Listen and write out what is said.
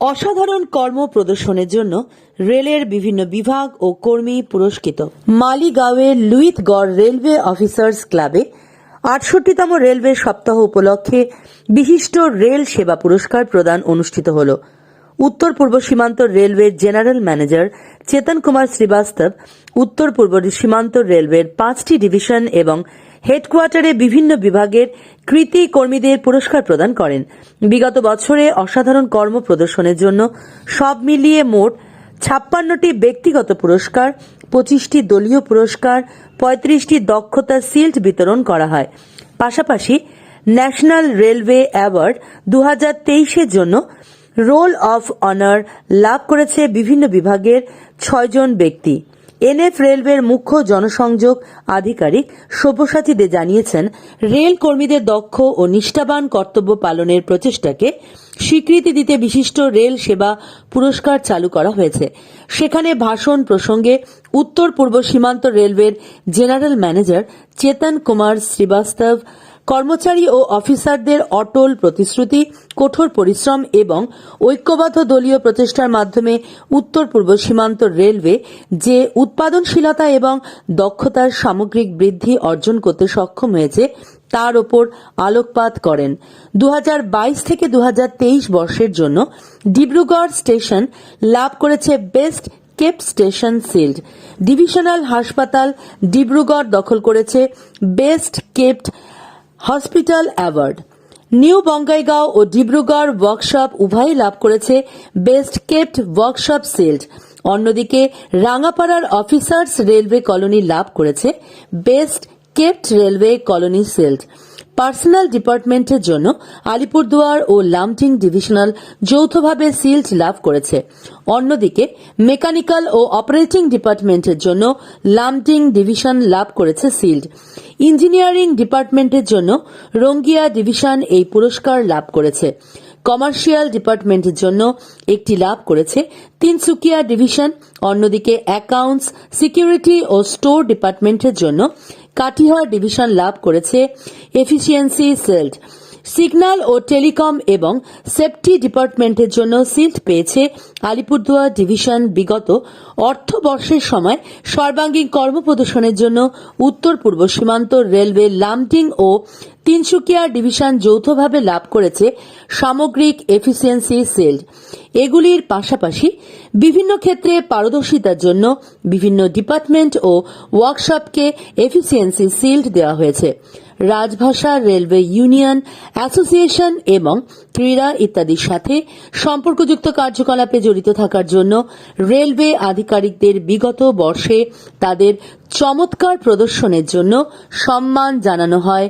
অসাধারণ কর্ম প্রদর্শনের জন্য রেলের বিভিন্ন বিভাগ ও কর্মী পুরস্কৃত। মালিগাঁওয়ের লুইতগড় রেলওয়ে অফিসার্স ক্লাবে আটষট্টিতম রেলওয়ে সপ্তাহ উপলক্ষে বিশিষ্ট রেল সেবা পুরস্কার প্রদান অনুষ্ঠিত হল। উত্তর পূর্ব সীমান্ত রেলওয়ের জেনারেল ম্যানেজার চেতন কুমার শ্রীবাস্তব উত্তর পূর্ব সীমান্ত রেলওয়ের পাঁচটি ডিভিশন এবং হেডকোয়ার্টারে বিভিন্ন বিভাগের কৃতি কর্মীদের পুরস্কার প্রদান করেন। বিগত বছরে অসাধারণ কর্ম প্রদর্শনের জন্য সব মিলিয়ে মোট ছাপ্পান্নটি ব্যক্তিগত পুরস্কার, পঁচিশটি দলীয় পুরস্কার, পঁয়ত্রিশটি দক্ষতা সিল্ড বিতরণ করা হয়। পাশাপাশি ন্যাশনাল রেলওয়ে অ্যাওয়ার্ড দু হাজার জন্য রোল অফ অনার লাভ করেছে বিভিন্ন বিভাগের ছয়জন ব্যক্তি। এনএফ রেলওয়ের মুখ্য জনসংযোগ আধিকারিক সব্যসাচী দে জানিয়েছেন, রেল কর্মীদের দক্ষ ও নিষ্ঠাবান কর্তব্য পালনের প্রচেষ্টাকে স্বীকৃতি দিতে বিশিষ্ট রেল সেবা পুরস্কার চালু করা হয়েছে। সেখানে ভাষণ প্রসঙ্গে উত্তর পূর্ব সীমান্ত রেলওয়ের জেনারেল ম্যানেজার চেতন কুমার শ্রীবাস্তব কর্মচারী ও অফিসারদের অটল প্রতিশ্রুতি, কঠোর পরিশ্রম এবং ঐক্যবদ্ধ দলীয় প্রচেষ্টার মাধ্যমে উত্তর পূর্ব সীমান্ত রেলওয়ে যে উৎপাদনশীলতা এবং দক্ষতার সামগ্রিক বৃদ্ধি অর্জন করতে সক্ষম হয়েছে, তার ওপর আলোকপাত করেন। দু হাজার বাইশ থেকে দু হাজার তেইশ বর্ষের জন্য ডিব্রুগড় স্টেশন লাভ করেছে best kept station shield. Divisional হাসপাতাল ডিব্রুগড় দখল করেছে best kept hospital award. New Bongaigaon ও ডিব্রুগড় ওয়ার্কশপ উভয়ই লাভ করেছে বেস্ট কেপ্ট ওয়ার্কশপ সিল্ড। অন্যদিকে রাঙাপাড়ার অফিসার্স রেলওয়ে কলোনি লাভ করেছে best kept railway colony shield. Personal ডিপার্টমেন্টের জন্য আলিপুরদুয়ার ও লামটিং ডিভিশনাল যৌথভাবে সিল্ড লাভ করেছে। অন্যদিকে, মেকানিক্যাল ও অপারেটিং ডিপার্টমেন্টের জন্য লামটিং ডিভিশন লাভ করেছে সিল্ড। ইঞ্জিনিয়ারিং ডিপার্টমেন্টের জন্য রঙ্গিয়া ডিভিশন এই পুরস্কার লাভ করেছে। কমার্শিয়াল ডিপার্টমেন্টের জন্য একটি লাভ করেছে তিনসুকিয়া ডিভিশন। অন্যদিকে, অ্যাকাউন্টস, সিকিউরিটি ও স্টোর ডিপার্টমেন্টের জন্য কাটিহার ডিভিশন লাভ করেছে এফিসিয়েন্সি সেল্ড সিগন্যাল ও টেলিকম এবং সেফটি ডিপার্টমেন্টের জন্য সিল্ড পেয়েছে আলিপুরদুয়ার ডিভিশন বিগত অর্থবর্ষের সময় সর্বাঙ্গীন কর্মপ্রদর্শনের জন্য উত্তর পূর্ব সীমান্ত রেলওয়ে লামটিং ও তিনসুকিয়া ডিভিশন যৌথভাবে লাভ করেছে সামগ্রিক এফিসিয়েন্সি সিল্ড। এগুলির পাশাপাশি বিভিন্ন ক্ষেত্রে পারদর্শিতার জন্য বিভিন্ন ডিপার্টমেন্ট ও ওয়ার্কশপকে এফিসিয়েন্সি সিল্ড দেওয়া হয়েছে। রাজভাষা, রেলওয়ে ইউনিয়ন, অ্যাসোসিয়েশন এবং ক্রীড়া ইত্যাদির সাথে সম্পর্কযুক্ত কার্যকলাপে জড়িত থাকার জন্য রেলওয়ে আধিকারিকদের বিগত বর্ষে তাদের চমৎকার প্রদর্শনের জন্য সম্মান জানানো হয়।